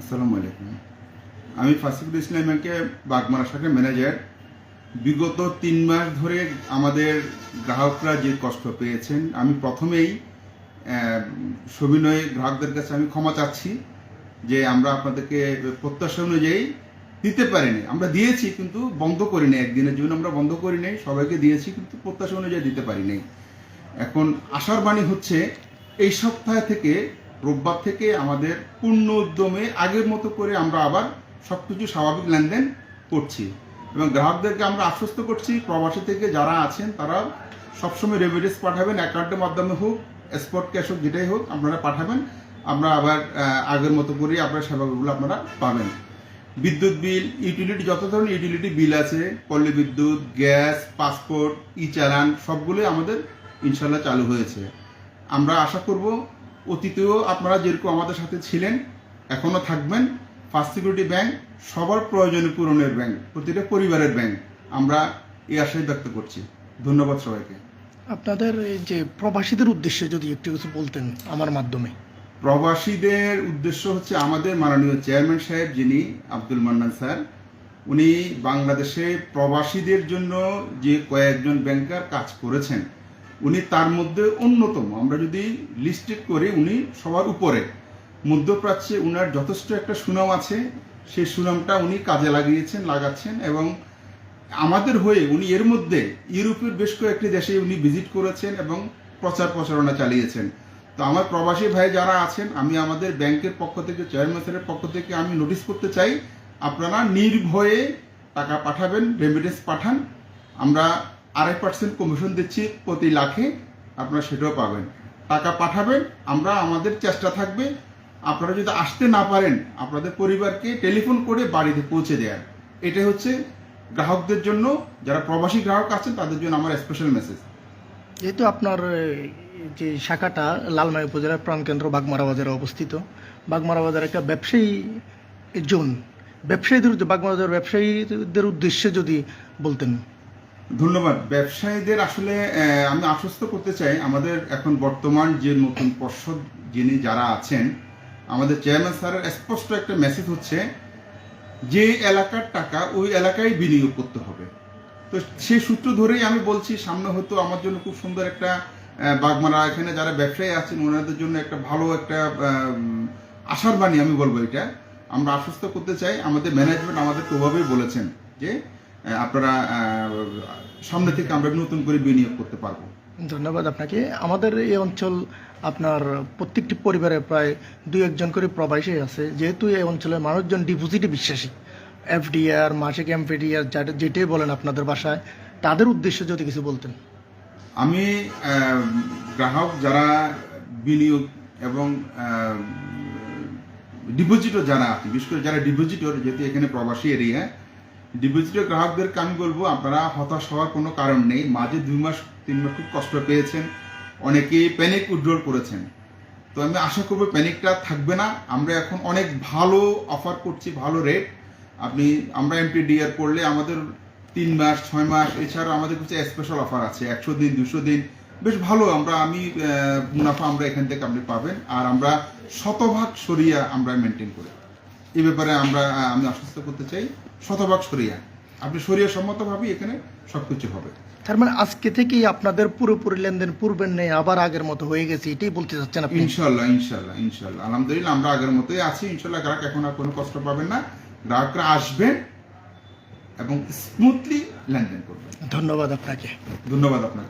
আসসালামু আলাইকুম। আমি ফাসিকুল ইসলাম ব্যাংকে বাগমারা শাখার ম্যানেজার। বিগত তিন মাস ধরে আমাদের গ্রাহকরা যে কষ্ট পেয়েছেন, আমি প্রথমেই সবিনয়ে গ্রাহকদের কাছে আমি ক্ষমা চাচ্ছি যে আমরা আপনাদেরকে প্রত্যাশা অনুযায়ী দিতে পারিনি। আমরা দিয়েছি কিন্তু বন্ধ করি করিনি, একদিনের জন্য আমরা বন্ধ করি নাই সবাইকে দিয়েছি কিন্তু প্রত্যাশা অনুযায়ী দিতে পারি নাই এখন আশার বাণী হচ্ছে, এই সপ্তাহ থেকে রোববার থেকে আমাদের পূর্ণ উদ্যমে আগের মতো করে আমরা আবার সব কিছু স্বাভাবিক লেনদেন করছি এবং গ্রাহকদেরকে আমরা আশ্বস্ত করছি, প্রবাসী থেকে যারা আছেন তারা সবসময় রেমিডেন্স পাঠাবেন অ্যাকাউন্টের মাধ্যমে হোক স্পট ক্যাশ হোক, যেটাই হোক আপনারা পাঠাবেন। আমরা আবার আগের মতো করে আপনার সেবাগুলো আপনারা পাবেন। বিদ্যুৎ বিল ইউটিলিটি যত ধরনের ইউটিলিটি বিল আছে, পল্লী বিদ্যুৎ, গ্যাস, পাসপোর্ট ই চালান সবগুলোই আমাদের ইনশাল্লাহ চালু হয়েছে। আমরা আশা করব অতীতেও আপনারা যেরকম আমাদের সাথে ছিলেন এখনও থাকবেন। ফার্স্ট সিকিউরিটি ব্যাংক সবার প্রয়োজনীয় পূরণের ব্যাংক প্রতিটা পরিবারের ব্যাংক আমরা এই আশাই ব্যক্ত করছি। ধন্যবাদ সবাইকে। আপনাদের এই যে প্রবাসীদের উদ্দেশ্যে যদি একটু কিছু বলতেন আমার মাধ্যমে। প্রবাসীদের উদ্দেশ্য হচ্ছে আমাদের মাননীয় চেয়ারম্যান সাহেব যিনি আব্দুল মান্নান স্যার উনি বাংলাদেশে প্রবাসীদের জন্য যে কয়েকজন ব্যাংকার কাজ করেছেন উনি তার মধ্যে অন্যতম। আমরা যদি লিস্টেড করি, উনি সবার উপরে। মধ্যপ্রাচ্যে উনার যথেষ্ট একটা সুনাম আছে। সেই সুনামটা উনি কাজে লাগিয়েছেন, লাগাচ্ছেন এবং আমাদের হয়ে উনি এর মধ্যে ইউরোপের বেশ কয়েকটি দেশে উনি ভিজিট করেছেন এবং প্রচার প্রচারণা চালিয়েছেন। তো আমার প্রবাসী ভাই যারা আছেন, আমি আমাদের ব্যাংকের পক্ষ থেকে চেয়ারম্যান স্যারের পক্ষ থেকে আমি নোটিশ করতে চাই, আপনারা নির্ভয়ে টাকা পাঠাবেন রেমিটেন্স পাঠান। আমরা আড়াই পার্সেন্ট কমিশন দিচ্ছি প্রতি লাখে, আপনারা সেটাও পাবেন। টাকা পাঠাবেন, আমরা আমাদের চেষ্টা থাকবে, আপনারা যদি আসতে না পারেন, আপনাদের পরিবারকে টেলিফোন করে বাড়িতে পৌঁছে দেওয়ার এটা হচ্ছে গ্রাহকদের জন্য, যারা প্রবাসী গ্রাহক আছেন, তাদের জন্য আমার স্পেশাল মেসেজ যেহেতু আপনার যে শাখাটা লালমাই উপজেলার প্রাণকেন্দ্র বাগমারা বাজারে অবস্থিত, বাগমারা বাজার একটা ব্যবসায়ী জোন। ব্যবসায়ীদের বাগমারা বাজার ব্যবসায়ীদের উদ্দেশ্যে যদি বলতেন। ধন্যবাদ। ব্যবসায়ীদের আসলে আমি আশ্বস্ত করতে চাই, আমাদের এখন বর্তমান যে নতুন পর্ষদ যিনি যারা আছেন, আমাদের চেয়ারম্যান স্যারের স্পষ্ট একটা মেসেজ হচ্ছে যে এলাকার টাকা ওই এলাকায় বিনিয়োগ করতে হবে। তো সেই সূত্র ধরেই আমি বলছি, সামনে হয়তো আমার জন্য খুব সুন্দর একটা বাগমারা, এখানে যারা ব্যবসায়ী আছেন, ওনাদের জন্য একটা ভালো একটা আশার বাণী আমি বলব এটা। আমরা আশ্বস্ত করতে চাই, আমাদের ম্যানেজমেন্ট আমাদেরকে ওভাবেই বলেছেন যে আপনারা সামনে থেকে আমরা নতুন করে বিনিয়োগ করতে পারব। ধন্যবাদ আপনাকে। আমাদের এই অঞ্চল আপনার প্রত্যেকটি পরিবারে প্রায় দু একজন করে প্রবাসী আছে। যেহেতু এই অঞ্চলের মানুষজন ডিপোজিটে বিশ্বাসী এফডিআর মাসিক এমপিডিআর যেটাই বলেন আপনাদের বাসায় তাদের উদ্দেশ্যে যদি কিছু বলতেন। আমি গ্রাহক যারা বিনিয়োগ এবং ডিপোজিটর যারা আছে বিশেষ করে যারা ডিপোজিটর যেহেতু এখানে প্রবাসী এরিয়া ডিপোজিটর গ্রাহকদেরকে আমি বলব, আপনারা হতাশ হওয়ার কোনো কারণ নেই। মাঝে দুই মাস, তিন মাস খুব কষ্ট পেয়েছেন। অনেকেই প্যানিক উইথড্রল করেছেন। তো আমি আশা করব প্যানিকটা থাকবে না। আমরা এখন অনেক ভালো অফার করছি, ভালো রেট আপনি, আমরা এমপিডিআর করলে আমাদের তিন মাস, ছয় মাস এছাড়া আমাদের কিছু স্পেশাল অফার আছে। একশো দিন, দুশো দিন। বেশ ভালো, আমরা, আমি মুনাফা আমরা এখান থেকে আপনি পাবেন। আর আমরা শতভাগ সরিয়া আমরা মেনটেন করি। এই ব্যাপারে আমরা আমি আশ্বস্ত করতে চাই শতভাগ সরিয়া। আপনি সরিয়া সম্মতভাবেই এখানে সবকিছু হবে। তার মানে আজকে থেকেই আপনাদের পুরোপুরি লেনদেন পূর্বের নেই আবার আগের মতো হয়ে গেছে এটাই বলতে চাচ্ছেন আপনি? ইনশাল্লাহ ইনশাল্লাহ ইনশাল্লাহ আলহামদুলিল্লাহ আমরা আগের মতোই আছি। ইনশাল্লাহ গ্রাহক এখন আর কোনো কষ্ট পাবেন না। গ্রাহকরা আসবেন এবং স্মুথলি লেনদেন করবেন। ধন্যবাদ আপনাকে। ধন্যবাদ আপনাকে।